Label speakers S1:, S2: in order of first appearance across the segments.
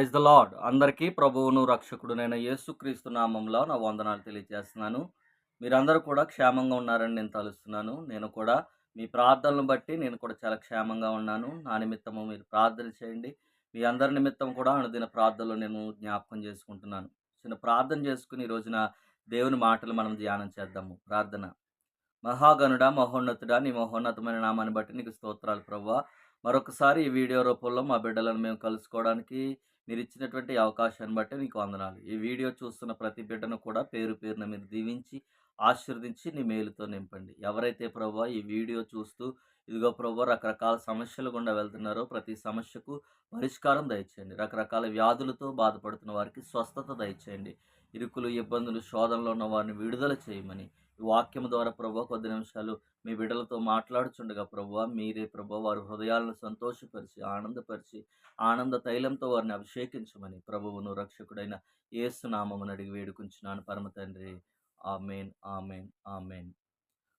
S1: Praise the lord అందరికీ ప్రభువును రక్షకుడునైన యేసుక్రీస్తు నామంలో నా వందనాలు తెలియజేస్తున్నాను. మీరందరూ కూడా క్షేమంగా ఉన్నారని నేను తలుస్తున్నాను. నేను కూడా మీ ప్రార్థనలను బట్టి నేను కూడా చాలా క్షేమంగా ఉన్నాను. నా నిమిత్తము మీరు ప్రార్థన చేయండి. మీ అందరి నిమిత్తం కూడా అనుదిన ప్రార్థనలు నేను జ్ఞాపకం చేసుకుంటున్నాను. చిన్న ప్రార్థన చేసుకుని ఈ రోజున దేవుని మాటలు మనం ధ్యానం చేద్దాము. ప్రార్థన. మహాగనుడా మహోన్నతుడా నీ మహోన్నతమైన నామాన్ని బట్టి నీకు స్తోత్రాలు ప్రవ్వా. మరొకసారి ఈ వీడియో రూపంలో మా బిడ్డలను మేము కలుసుకోవడానికి మీరు ఇచ్చినటువంటి అవకాశాన్ని బట్టి నీకు వందనాలు. ఈ వీడియో చూస్తున్న ప్రతి బిడ్డను కూడా పేరు పేరున మీరు దీవించి ఆశీర్వదించి నీ మేలుతో నింపండి. ఎవరైతే ప్రభా ఈ వీడియో చూస్తూ ఇదిగో ప్రభా రకరకాల సమస్యలు గుండా వెళ్తున్నారో ప్రతి సమస్యకు పరిష్కారం దయచేయండి. రకరకాల వ్యాధులతో బాధపడుతున్న వారికి స్వస్థత దయచేయండి. ఇరుకులు ఇబ్బందులు శోధనలో ఉన్న వారిని విడుదల చేయమని ఈ వాక్యం ద్వారా ప్రభా కొద్ది నిమిషాలు మీ బిడ్డలతో మాట్లాడుచుండగా ప్రభు మీరే ప్రభు వారి హృదయాలను సంతోషపరిచి ఆనందపరిచి ఆనంద తైలంతో వారిని అభిషేకించమని ప్రభువును రక్షకుడైన ఏసునామమును అడిగి వేడుకుంటున్నాను పరమ తండ్రి ఆమెన్ ఆమెన్ ఆమెన్.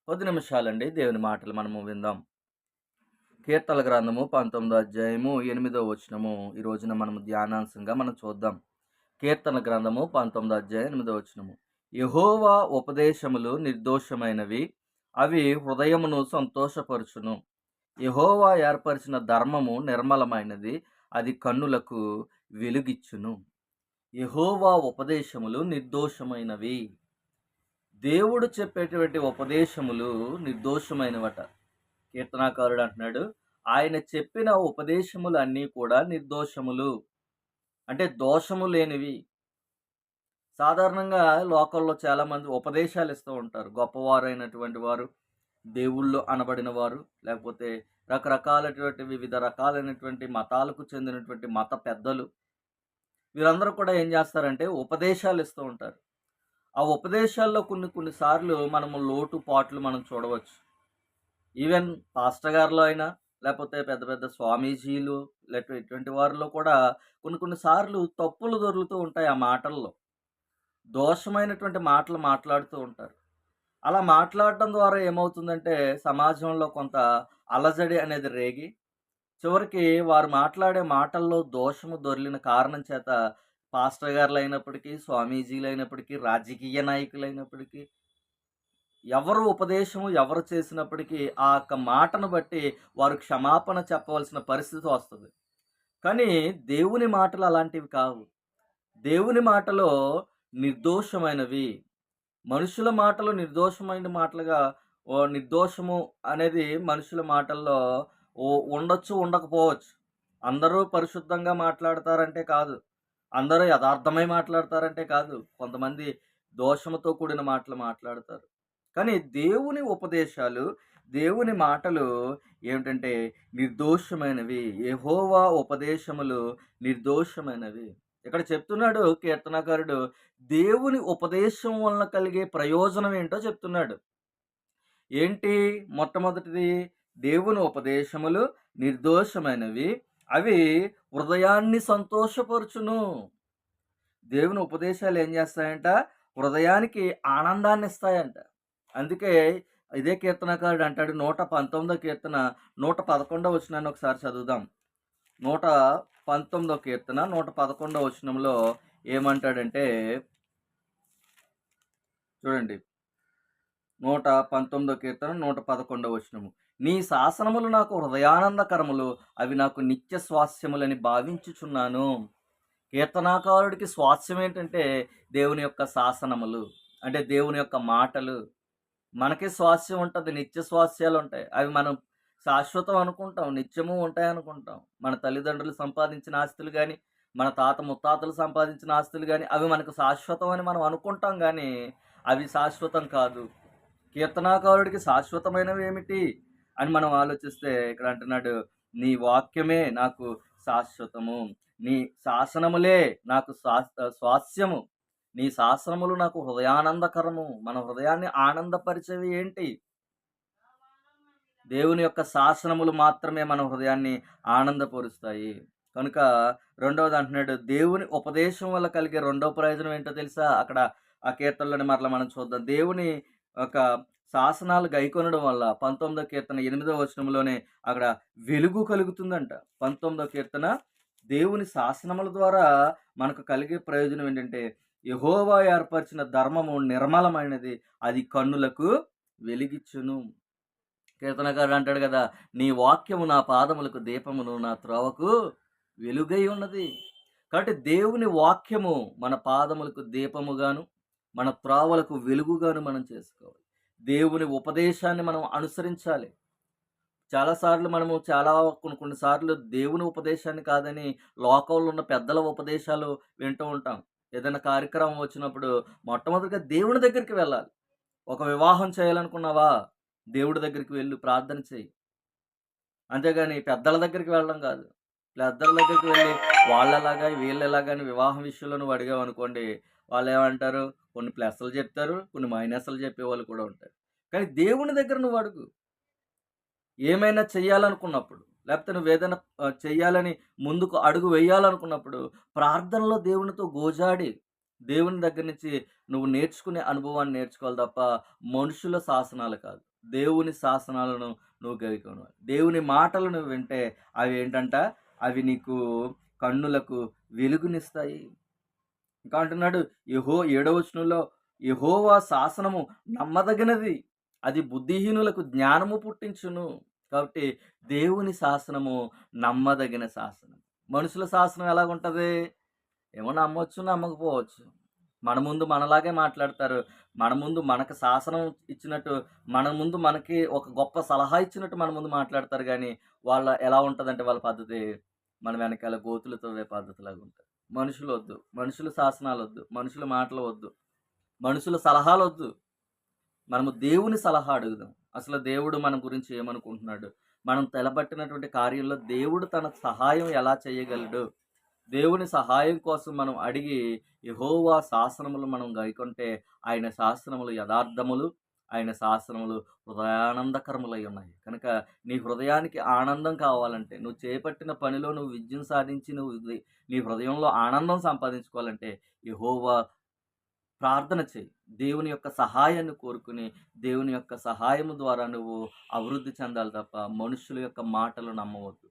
S1: కొద్ది నిమిషాలండి దేవుని మాటలు మనము విందాం. కీర్తల గ్రంథము పంతొమ్మిదో అధ్యాయము ఎనిమిదో వచనము. ఈ రోజున మనము ధ్యానాంశంగా మనం చూద్దాం. కీర్తన గ్రంథము పంతొమ్మిదో అధ్యాయం ఎనిమిదో వచనము. యహోవా ఉపదేశములు నిర్దోషమైనవి అవి హృదయమును సంతోషపరుచును. యహోవా ఏర్పరిచిన ధర్మము నిర్మలమైనది అది కన్నులకు వెలుగిచ్చును. యహోవా ఉపదేశములు నిర్దోషమైనవి. దేవుడు చెప్పేటువంటి ఉపదేశములు నిర్దోషమైనవట. కీర్తనాకారుడు అంటున్నాడు ఆయన చెప్పిన ఉపదేశములు అన్నీ కూడా నిర్దోషములు. అంటే దోషము లేనివి. సాధారణంగా లోకల్లో చాలామంది ఉపదేశాలు ఇస్తూ ఉంటారు. గొప్పవారైనటువంటి వారు దేవుళ్ళు అనబడిన వారు లేకపోతే రకరకాలైనటువంటి వివిధ రకాలైనటువంటి మతాలకు చెందినటువంటి మత పెద్దలు. వీరందరూ కూడా ఏం చేస్తారంటే ఉపదేశాలు ఇస్తూ ఉంటారు. ఆ ఉపదేశాల్లో కొన్ని కొన్నిసార్లు మనము లోటు పాట్లు మనం చూడవచ్చు. ఈవెన్ పాస్టర్ గారిలో అయినా లేకపోతే పెద్ద పెద్ద స్వామీజీలు లేకపోతే ఇటువంటి వారిలో కూడా కొన్ని కొన్నిసార్లు తప్పులు దొరుకుతూ ఉంటాయి ఆ మాటల్లో. దోషమైనటువంటి మాటలు మాట్లాడుతూ ఉంటారు. అలా మాట్లాడటం ద్వారా ఏమవుతుందంటే సమాజంలో కొంత అలజడి అనేది రేగి చివరికి వారు మాట్లాడే మాటల్లో దోషము దొరిలిన కారణం చేత పాస్టర్ గారులు అయినప్పటికీ స్వామీజీలు అయినప్పటికీ రాజకీయ నాయకులు అయినప్పటికీ ఎవరు ఉపదేశము ఎవరు చేసినప్పటికీ ఆ యొక్క మాటను బట్టి వారు క్షమాపణ చెప్పవలసిన పరిస్థితి వస్తుంది. కానీ దేవుని మాటలు అలాంటివి కావు. దేవుని మాటలో నిర్దోషమైనవి. మనుషుల మాటలు నిర్దోషమైన మాటలుగా ఓ నిర్దోషము అనేది మనుషుల మాటల్లో ఓ ఉండొచ్చు ఉండకపోవచ్చు. అందరూ పరిశుద్ధంగా మాట్లాడతారంటే కాదు. అందరూ యథార్థమై మాట్లాడతారంటే కాదు. కొంతమంది దోషముతో కూడిన మాటలు మాట్లాడతారు. కానీ దేవుని ఉపదేశాలు దేవుని మాటలు ఏమిటంటే నిర్దోషమైనవి. ఎహోవా ఉపదేశములు నిర్దోషమైనవి. ఇక్కడ చెప్తున్నాడు కీర్తనకారుడు దేవుని ఉపదేశం వలన కలిగే ప్రయోజనం ఏంటో చెప్తున్నాడు. ఏంటి? మొట్టమొదటిది దేవుని ఉపదేశములు నిర్దోషమైనవి. అవి హృదయాన్ని సంతోషపరుచును. దేవుని ఉపదేశాలు ఏం చేస్తాయంట? హృదయానికి ఆనందాన్ని ఇస్తాయంట. అందుకే ఇదే కీర్తనకారుడు అంటాడు నూట పంతొమ్మిదో కీర్తన నూట పదకొండో వచ్చినాన్ని ఒకసారి చదువుదాం. నూట పంతొమ్మిదో కీర్తన నూట పదకొండవ వచనంలో ఏమంటాడంటే చూడండి నూట పంతొమ్మిదో కీర్తన నూట పదకొండవ వచనము. నీ శాసనములు నాకు హృదయానందకరములు అవి నాకు నిత్య స్వాస్యములని భావించుచున్నాను. కీర్తనాకారుడికి స్వాస్యం ఏంటంటే దేవుని యొక్క శాసనములు అంటే దేవుని యొక్క మాటలు. మనకి స్వాస్యం ఉంటుంది నిత్య స్వాస్యాలు ఉంటాయి. అవి మనం శాశ్వతం అనుకుంటాం. నిత్యము ఉంటాయి అనుకుంటాం మన తల్లిదండ్రులు సంపాదించిన ఆస్తులు కానీ మన తాత ముత్తాతలు సంపాదించిన ఆస్తులు కానీ అవి మనకు శాశ్వతం అని మనం అనుకుంటాం కానీ అవి శాశ్వతం కాదు. కీర్తనాకారుడికి శాశ్వతమైనవి ఏమిటి అని మనం ఆలోచిస్తే ఇక్కడ అంటున్నాడు నీ వాక్యమే నాకు శాశ్వతము. నీ శాసనములే నాకు శా- స్వాస్యము. నీ శాసనములు నాకు హృదయానందకరము. మన హృదయాన్ని ఆనందపరిచేవి ఏంటి? దేవుని యొక్క శాసనములు మాత్రమే మన హృదయాన్ని ఆనందపరుస్తాయి. కనుక రెండవది అంటున్నాడు దేవుని ఉపదేశం వల్ల కలిగే రెండవ ప్రయోజనం ఏంటో తెలుసా? అక్కడ ఆ కీర్తనలోని మరలా మనం చూద్దాం. దేవుని ఒక శాసనాలు గైకొనడం వల్ల పంతొమ్మిదో కీర్తన ఎనిమిదో వచనంలోనే అక్కడ వెలుగు కలుగుతుందంట. పంతొమ్మిదో కీర్తన దేవుని శాసనముల ద్వారా మనకు కలిగే ప్రయోజనం ఏంటంటే యహోవా ఏర్పరిచిన ధర్మము నిర్మలమైనది. అది కన్నులకు వెలిగించును కీర్తనకారుడు అంటాడు కదా నీ వాక్యము నా పాదములకు దీపమును నా త్రోవకు వెలుగై ఉన్నది. కాబట్టి దేవుని వాక్యము మన పాదములకు దీపముగాను మన త్రోవలకు వెలుగుగాను మనం చేసుకోవాలి. దేవుని ఉపదేశాన్ని మనం అనుసరించాలి. చాలాసార్లు మనము చాలా కొన్ని కొన్నిసార్లు దేవుని ఉపదేశాన్ని కాదని లోకంలో ఉన్న పెద్దల ఉపదేశాలు వింటూ ఉంటాం. ఏదైనా కార్యక్రమం వచ్చినప్పుడు మొట్టమొదటిగా దేవుని దగ్గరికి వెళ్ళాలి. ఒక వివాహం చేయాలనుకున్నావా? దేవుడి దగ్గరికి వెళ్ళి ప్రార్థన చేయి. అంతేగాని పెద్దల దగ్గరికి వెళ్ళడం కాదు. పెద్దల దగ్గరికి వెళ్ళి వాళ్ళలాగా వీళ్ళలాగా వివాహం విషయంలో నువ్వు అడిగావు అనుకోండి వాళ్ళు ఏమంటారు? కొన్ని ప్లస్లు చెప్తారు కొన్ని మైనస్లు చెప్పే వాళ్ళు కూడా ఉంటారు. కానీ దేవుని దగ్గర నువ్వు అడుగు. ఏమైనా చెయ్యాలనుకున్నప్పుడు లేకపోతే నువ్వు ఏదైనా చేయాలని చెయ్యాలని ముందుకు అడుగు వేయాలనుకున్నప్పుడు ప్రార్థనలో దేవునితో గోజాడి దేవుని దగ్గర నుంచి నువ్వు నేర్చుకునే అనుభవాన్ని నేర్చుకోవాలి తప్ప మనుషుల శాసనాలు కాదు. దేవుని శాసనాలను నువ్వు గైకోవాలి దేవుని మాటలను వింటే అవి ఏంటంట? అవి నీకు కన్నులకు వెలుగునిస్తాయి. ఇంకా అంటున్నాడు యహో ఏడవచనంలో యహోవా శాసనము నమ్మదగినది. అది బుద్ధిహీనులకు జ్ఞానము పుట్టించును. కాబట్టి దేవుని శాసనము నమ్మదగిన శాసనం. మనుషుల శాసనం ఎలాగుంటుంది? ఏమో నమ్మొచ్చు నమ్మకపోవచ్చు. మన ముందు మనలాగే మాట్లాడతారు. మన ముందు మనకు శాసనం ఇచ్చినట్టు మన ముందు మనకి ఒక గొప్ప సలహా ఇచ్చినట్టు మన ముందు మాట్లాడతారు కానీ వాళ్ళ ఎలా ఉంటుందంటే వాళ్ళ పద్ధతి మన వెనకాల గోతులు తవ్వే పద్ధతిలాగా ఉంటుంది. మనుషులు వద్దు. మనుషుల శాసనాలు వద్దు. మనుషుల మాటలు వద్దు. మనుషుల సలహాలు వద్దు. మనము దేవుని సలహా అడుగుదాం. అసలు దేవుడు మన గురించి ఏమనుకుంటున్నాడు? మనం తెలబట్టినటువంటి కార్యంలో దేవుడు తన సహాయం ఎలా చేయగలడు? దేవుని సహాయం కోసం మనం అడిగి యహోవా శాసనములు మనం గైకొంటే ఆయన శాసనములు యథార్థములు ఆయన శాసనములు హృదయానందకరములై ఉన్నాయి. కనుక నీ హృదయానికి ఆనందం కావాలంటే నువ్వు చేపట్టిన పనిలో నువ్వు విద్యను సాధించి నువ్వు నీ హృదయంలో ఆనందం సంపాదించుకోవాలంటే యహోవా ప్రార్థన చేయి. దేవుని యొక్క సహాయాన్ని కోరుకుని దేవుని యొక్క సహాయము ద్వారా నువ్వు అభివృద్ధి చెందాలి తప్ప మనుషుల యొక్క మాటలు నమ్మవద్దు.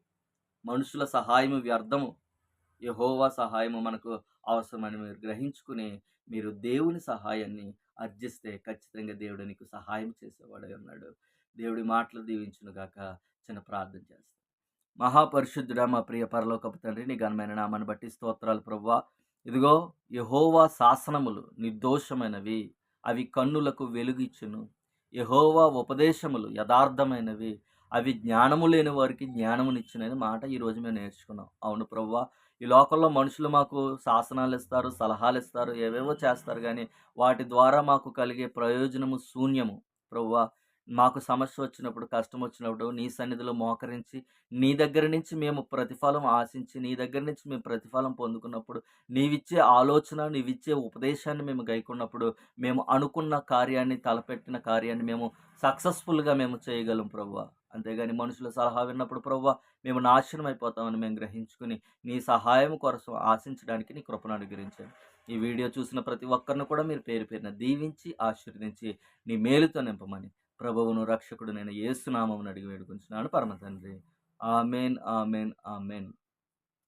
S1: మనుషుల సహాయము వ్యర్థము. యహోవా సహాయము మనకు అవసరమని మీరు గ్రహించుకుని మీరు దేవుని సహాయాన్ని అర్జిస్తే ఖచ్చితంగా దేవుడు నీకు సహాయం చేసేవాడే ఉన్నాడు. దేవుడి మాటలు దీవించును గాక. చిన్న ప్రార్థన చేస్తాను మహాపరిశుద్ధుడా మా ప్రియ పరలోకపు తండ్రి నీ ఘనమైన నామాన్ని బట్టి స్తోత్రాలు ప్రవ్వా ఇదిగో యహోవా శాసనములు నిర్దోషమైనవి అవి కన్నులకు వెలుగిచ్చును యహోవా ఉపదేశములు యథార్థమైనవి అవి జ్ఞానము లేని వారికి జ్ఞానమునిచ్చునని మాట ఈరోజు మేము నేర్చుకున్నాం. అవును ప్రవ్వా ఈ లోకంలో మనుషులు మాకు శాసనాలు ఇస్తారు సలహాలు ఇస్తారు ఏవేవో చేస్తారు కానీ వాటి ద్వారా మాకు కలిగే ప్రయోజనము శూన్యము. ప్రవ్వా మాకు సమస్య వచ్చినప్పుడు కష్టం వచ్చినప్పుడు నీ సన్నిధిలో మోకరించి నీ దగ్గర నుంచి మేము ప్రతిఫలం ఆశించి నీ దగ్గర నుంచి మేము ప్రతిఫలం పొందుకున్నప్పుడు నీవిచ్చే ఆలోచన నీవిచ్చే ఉపదేశాన్ని మేము గైకున్నప్పుడు మేము అనుకున్న కార్యాన్ని తలపెట్టిన కార్యాన్ని మేము సక్సెస్ఫుల్గా మేము చేయగలం ప్రభు అంతేగాని మనుషుల సలహా విన్నప్పుడు ప్రభు మేము నాశనం అయిపోతామని మేము గ్రహించుకుని నీ సహాయం కోసం ఆశించడానికి నీ కృపను అనుగ్రహించాను ఈ వీడియో చూసిన ప్రతి ఒక్కరిని కూడా మీరు పేరు పేరున దీవించి ఆశీర్వదించి నీ మేలుతో నింపమని ప్రభువును రక్షకుడు నేను ఏసునామం అడిగి వేడుకుంటున్నాను పరమ తండ్రి. Amen amen amen.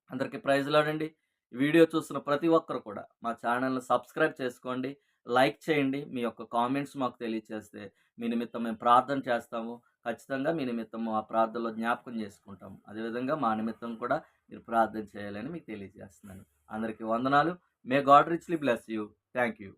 S1: అందరికీ ప్రైజ్లు ఆడండి వీడియో చూస్తున్న ప్రతి ఒక్కరు కూడా మా ఛానల్ని సబ్స్క్రైబ్ చేసుకోండి. లైక్ చేయండి. మీ యొక్క కామెంట్స్ మాకు తెలియచేస్తే మీ నిమిత్తం మేము ప్రార్థన చేస్తాము. ఖచ్చితంగా మీ నిమిత్తం ఆ ప్రార్థనలో జ్ఞాపకం చేసుకుంటాము. అదేవిధంగా మా నిమిత్తం కూడా మీరు ప్రార్థన చేయాలని మీకు తెలియజేస్తున్నాను. అందరికీ వందనాలు. May God richly bless you thank you